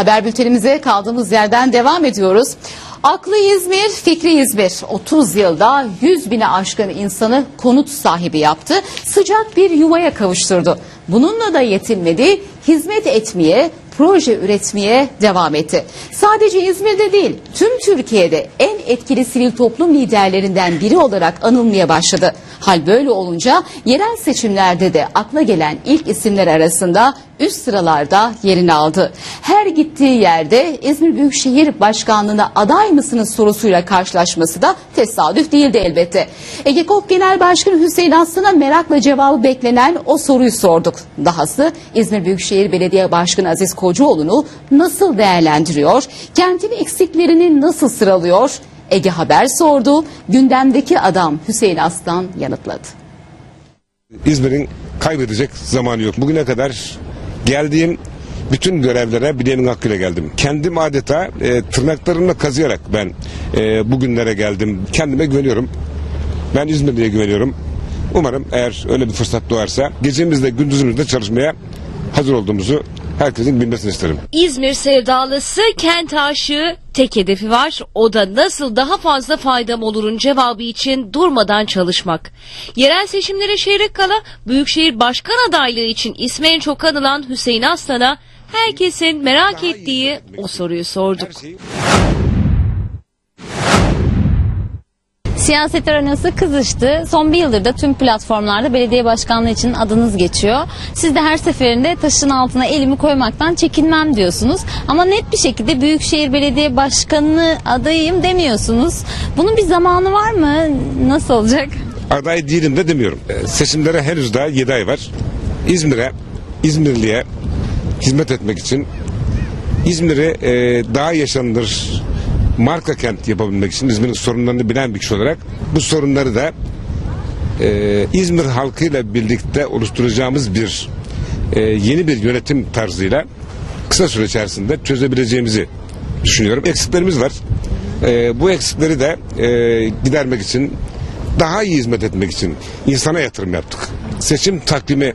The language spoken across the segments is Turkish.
Haber bültenimize kaldığımız yerden devam ediyoruz. Aklı İzmir, fikri İzmir. 30 yılda 100 bine aşkın insanı konut sahibi yaptı. Sıcak bir yuvaya kavuşturdu. Bununla da yetinmedi, hizmet etmeye, proje üretmeye devam etti. Sadece İzmir'de değil, tüm Türkiye'de en etkili sivil toplum liderlerinden biri olarak anılmaya başladı. Hal böyle olunca yerel seçimlerde de akla gelen ilk isimler arasında üst sıralarda yerini aldı. Her gittiği yerde İzmir Büyükşehir Başkanlığı'na aday mısınız sorusuyla karşılaşması da tesadüf değildi elbette. Ege Kop Genel Başkanı Hüseyin Aslan'a merakla cevabı beklenen o soruyu sorduk. Dahası İzmir Büyükşehir Belediye Başkanı Aziz Kocaoğlu'nu nasıl değerlendiriyor, kentin eksiklerini nasıl sıralıyor? Ege Haber sordu, gündemdeki adam Hüseyin Aslan yanıtladı. İzmir'in kaybedecek zamanı yok. Bugüne kadar geldiğim bütün görevlere bileğimin hakkıyla geldim. Kendim adeta e, tırnaklarımla kazıyarak ben e, bugünlere geldim. Kendime güveniyorum. Ben İzmirli'ye güveniyorum. Umarım eğer öyle bir fırsat doğarsa gecemizde gündüzümüzde çalışmaya hazır olduğumuzu herkesin bilmesini isterim. İzmir sevdalısı kent aşığı tek hedefi var. O da nasıl daha fazla faydam olurun cevabı için durmadan çalışmak. Yerel seçimlere çeyrek kala Büyükşehir Başkan adaylığı için ismi en çok anılan Hüseyin Aslan'a herkesin merak ettiği o soruyu sorduk. Siyaset aranası kızıştı. Son bir yıldır da tüm platformlarda belediye başkanlığı için adınız geçiyor. Siz de her seferinde taşın altına elimi koymaktan çekinmem diyorsunuz. Ama net bir şekilde Büyükşehir Belediye Başkanı adayım demiyorsunuz. Bunun bir zamanı var mı? Nasıl olacak? Aday değilim de demiyorum. E, Seçimlere henüz daha 7 ay var. İzmir'e, İzmirli'ye hizmet etmek için İzmir'i e, daha yaşanılır marka kent yapabilmek için İzmir'in sorunlarını bilen bir kişi olarak bu sorunları da e, İzmir halkıyla birlikte oluşturacağımız bir e, yeni bir yönetim tarzıyla kısa süre içerisinde çözebileceğimizi düşünüyorum. Eksiklerimiz var. E, bu eksikleri de e, gidermek için daha iyi hizmet etmek için insana yatırım yaptık. Seçim takvimi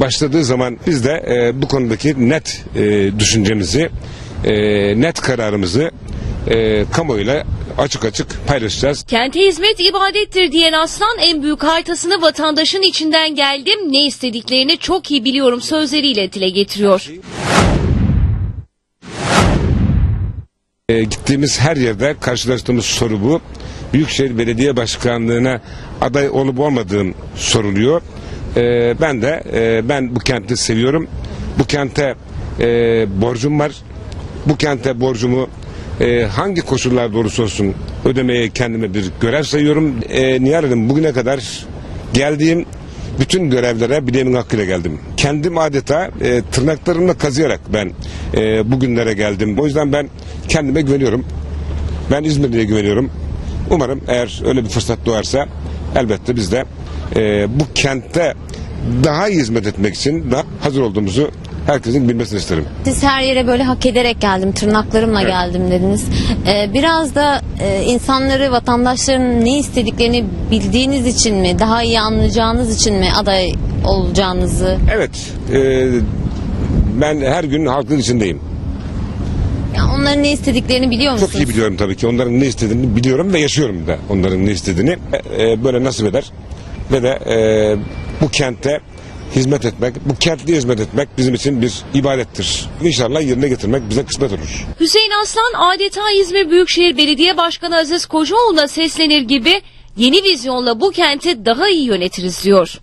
başladığı zaman biz de e, bu konudaki net e, düşüncemizi, e, net kararımızı e, kamuoyuyla açık açık paylaşacağız. Kente hizmet ibadettir diyen Aslan en büyük haritasını vatandaşın içinden geldim ne istediklerini çok iyi biliyorum sözleriyle dile getiriyor. E, gittiğimiz her yerde karşılaştığımız soru bu. Büyükşehir Belediye Başkanlığı'na aday olup olmadığım soruluyor. E, ben de e, ben bu kenti seviyorum. Bu kente e, borcum var. Bu kente borcumu e, hangi koşullarda olursa olsun ödemeye kendime bir görev sayıyorum. E, Nihal Hanım bugüne kadar geldiğim bütün görevlere bileğimin hakkıyla geldim. Kendim adeta e, tırnaklarımla kazıyarak ben e, bugünlere geldim. O yüzden ben kendime güveniyorum. Ben İzmirli'ye güveniyorum. Umarım eğer öyle bir fırsat doğarsa elbette biz de e, bu kentte daha iyi hizmet etmek için daha hazır olduğumuzu herkesin bilmesini isterim. Siz her yere böyle hak ederek geldim, tırnaklarımla Evet. geldim dediniz. Ee, biraz da e, insanları, vatandaşların ne istediklerini bildiğiniz için mi, daha iyi anlayacağınız için mi aday olacağınızı Evet, e, ben her gün halkın içindeyim. Ya onların ne istediklerini biliyor musunuz? Çok iyi biliyorum tabii ki. Onların ne istediğini biliyorum ve yaşıyorum da onların ne istediğini. E, e, böyle nasip eder. Ve de e, bu kente hizmet etmek, bu kentliye hizmet etmek bizim için bir ibadettir. İnşallah yerine getirmek bize kısmet olur. Hüseyin Aslan adeta İzmir Büyükşehir Belediye Başkanı Aziz Kocaoğlu'na seslenir gibi yeni vizyonla bu kenti daha iyi yönetiriz diyor.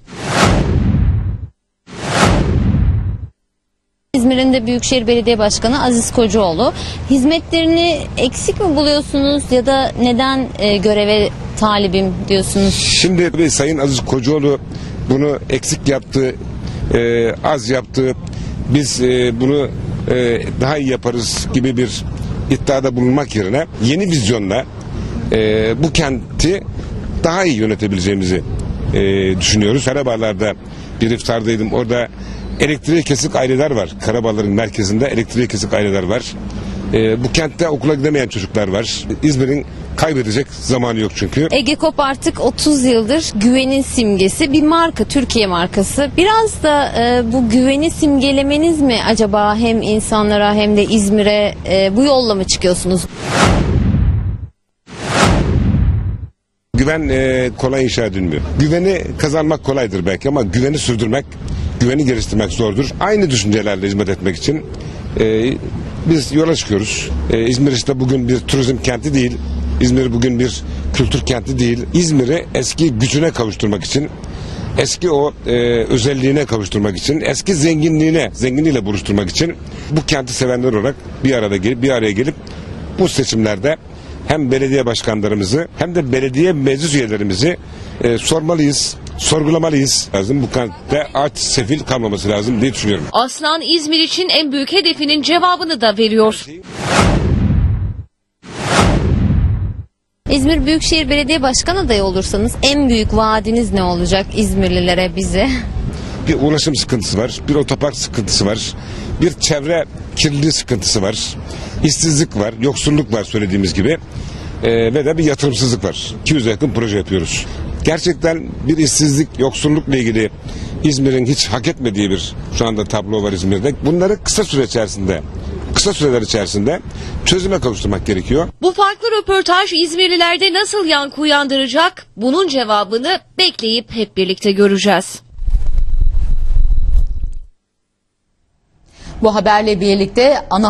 İzmir'in de Büyükşehir Belediye Başkanı Aziz Kocaoğlu. Hizmetlerini eksik mi buluyorsunuz ya da neden e, göreve talibim diyorsunuz? Şimdi Sayın Aziz Kocaoğlu bunu eksik yaptı, e, az yaptı. Biz e, bunu e, daha iyi yaparız gibi bir iddiada bulunmak yerine yeni vizyonla e, bu kenti daha iyi yönetebileceğimizi e, düşünüyoruz. Karabağlar'da bir iftardaydım. Orada elektriği kesik aileler var. Karabağlar'ın merkezinde elektriği kesik aileler var. E, bu kentte okula gidemeyen çocuklar var. İzmir'in kaybedecek zamanı yok çünkü. Ege Kop artık 30 yıldır güvenin simgesi bir marka Türkiye markası. Biraz da e, bu güveni simgelemeniz mi acaba hem insanlara hem de İzmir'e e, bu yolla mı çıkıyorsunuz? Güven e, kolay inşa edilmiyor. Güveni kazanmak kolaydır belki ama güveni sürdürmek, güveni geliştirmek zordur. Aynı düşüncelerle hizmet etmek için e, biz yola çıkıyoruz. E, İzmir işte bugün bir turizm kenti değil. İzmir bugün bir kültür kenti değil. İzmir'i eski gücüne kavuşturmak için eski o e, özelliğine kavuşturmak için, eski zenginliğine, zenginliğiyle buluşturmak için bu kenti sevenler olarak bir arada gelip bir araya gelip bu seçimlerde hem belediye başkanlarımızı hem de belediye meclis üyelerimizi e, sormalıyız, sorgulamalıyız. Lazım bu kentte aç, sefil kalmaması lazım diye düşünüyorum. Aslan İzmir için en büyük hedefinin cevabını da veriyor. İzmir Büyükşehir Belediye Başkan adayı olursanız en büyük vaadiniz ne olacak İzmirlilere bize? Bir ulaşım sıkıntısı var, bir otopark sıkıntısı var, bir çevre kirliliği sıkıntısı var, işsizlik var, yoksulluk var söylediğimiz gibi Ee, ve de bir yatırımsızlık var. 200'e yakın proje yapıyoruz. Gerçekten bir işsizlik, yoksullukla ilgili İzmir'in hiç hak etmediği bir şu anda tablo var İzmir'de. Bunları kısa süre içerisinde, kısa süreler içerisinde çözüme kavuşturmak gerekiyor. Bu farklı röportaj İzmirlilerde nasıl yankı uyandıracak? Bunun cevabını bekleyip hep birlikte göreceğiz. Bu haberle birlikte ana